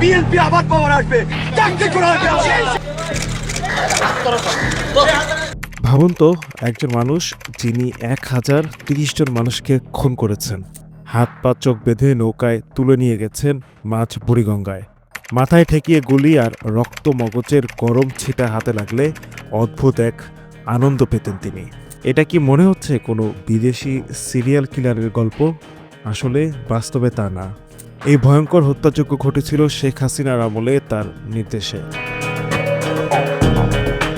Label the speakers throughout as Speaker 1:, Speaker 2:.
Speaker 1: BNP আবার পাওয়ার আসবে। চাকরি করা
Speaker 2: ভাবুন তো, একজন মানুষ যিনি এক হাজার তিরিশ জন মানুষকে খুন করেছেন, হাত পা চোখ বেঁধে নৌকায় তুলে নিয়ে গেছেন মাছ বুড়িগঙ্গায়। মাথায় ঠেকিয়ে গুলি আর রক্ত মগজের গরম ছিটা হাতে লাগলে অদ্ভুত এক আনন্দ পেতেন তিনি। এটা কি মনে হচ্ছে কোনো বিদেশি সিরিয়াল কিলারের গল্প? আসলে বাস্তবে তা না। এই ভয়ঙ্কর হত্যাযজ্ঞ ঘটেছিল শেখ হাসিনার আমলে তার নির্দেশে।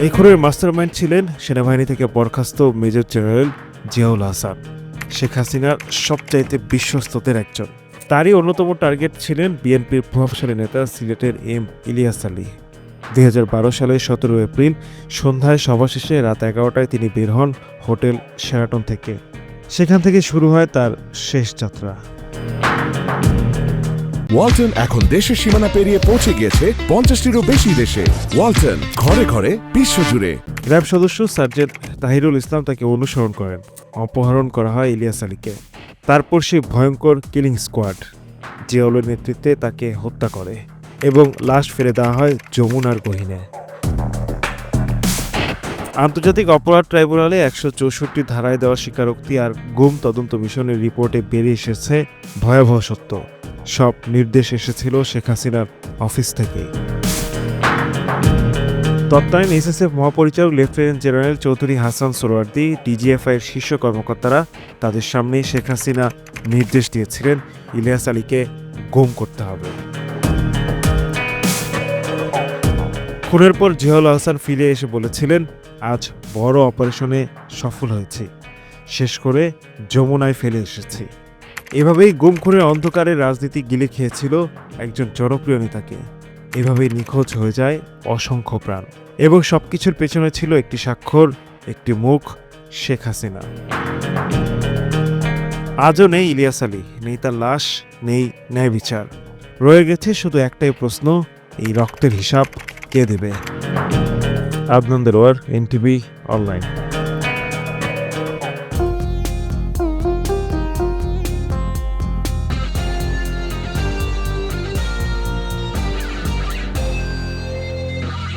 Speaker 2: এই খুনের মাস্টারমাইন্ড ছিলেন সেনাবাহিনী থেকে বরখাস্ত মেজর জেনারেল জিয়াউল হাসান। শেখ হাসিনার সবচাইতে বিশ্বস্তদের একজন। তারই অন্যতম টার্গেট ছিলেন বিএনপির প্রভাবশালী নেতা সিলেটের এম ইলিয়াস আলী। দুই হাজার বারো সালের সতেরো এপ্রিল সন্ধ্যায় সভা শেষে রাত এগারোটায় তিনি বের হন হোটেল শেরাটন থেকে। সেখান থেকে শুরু হয় তার শেষ যাত্রা।
Speaker 3: ওয়ালটন এখন দেশের সীমানা পেরিয়ে পৌঁছে গিয়েছে পঞ্চাশটিরও বেশি দেশে। ওয়ালটন, ঘরে ঘরে, বিশ্বজুড়ে।
Speaker 2: র্যাব সদস্য সার্জেন্ট তাহিরুল ইসলাম তাকে অনুসরণ করেন। অপহরণ করা হয় ইলিয়াস আলীকে। তারপর সেই ভয়ঙ্কর কিলিং স্কোয়াড, জিয়াউলের নেতৃত্বে তাকে হত্যা করে এবং লাশ ফেলে দেওয়া হয় যমুনার গহিনে। আন্তর্জাতিক অপরাধ ট্রাইব্যুনালে একশো চৌষট্টি ধারায় দেওয়া স্বীকারোক্তি আর গুম তদন্ত মিশনের রিপোর্টে বেরিয়ে এসেছে ভয়াবহ সত্য। সব নির্দেশ এসেছিল শেখ হাসিনার অফিস থেকেই। তৎকালীন এসএসএফ মহাপরিচালক lieutenant general Chowdhury Hasan Sarwardi, DGFI এর শীর্ষ কর্মকর্তারা তাদের সামনেই শেখ হাসিনা নির্দেশ দিয়েছিলেন ইলিয়াস আলীকে গুম করতে হবে। খুনের পর জিয়াউল আহসান ফিরে এসে বলেছিলেন, আজ বড় অপারেশনে সফল হয়েছি। শেষ করে যমুনায় ফেলে এসেছি। এভাবেই গুম খুনের অন্ধকারে রাজনীতি গিলে খেয়েছিল একজন জনপ্রিয় নেতাকে। এভাবেই নিখোঁজ হয়ে যায় অসংখ্য প্রাণ। এবং সবকিছুর পেছনে ছিল একটি স্বাক্ষর, একটি মুখ, শেখ হাসিনা। আজও নেই ইলিয়াস আলী, নেই তার লাশ, নেই ন্যায় বিচার। রয়ে গেছে শুধু একটাই প্রশ্ন, এই রক্তের হিসাব কে দেবে? আদনন্দের ওয়ার এনটিভি, অনলাইন।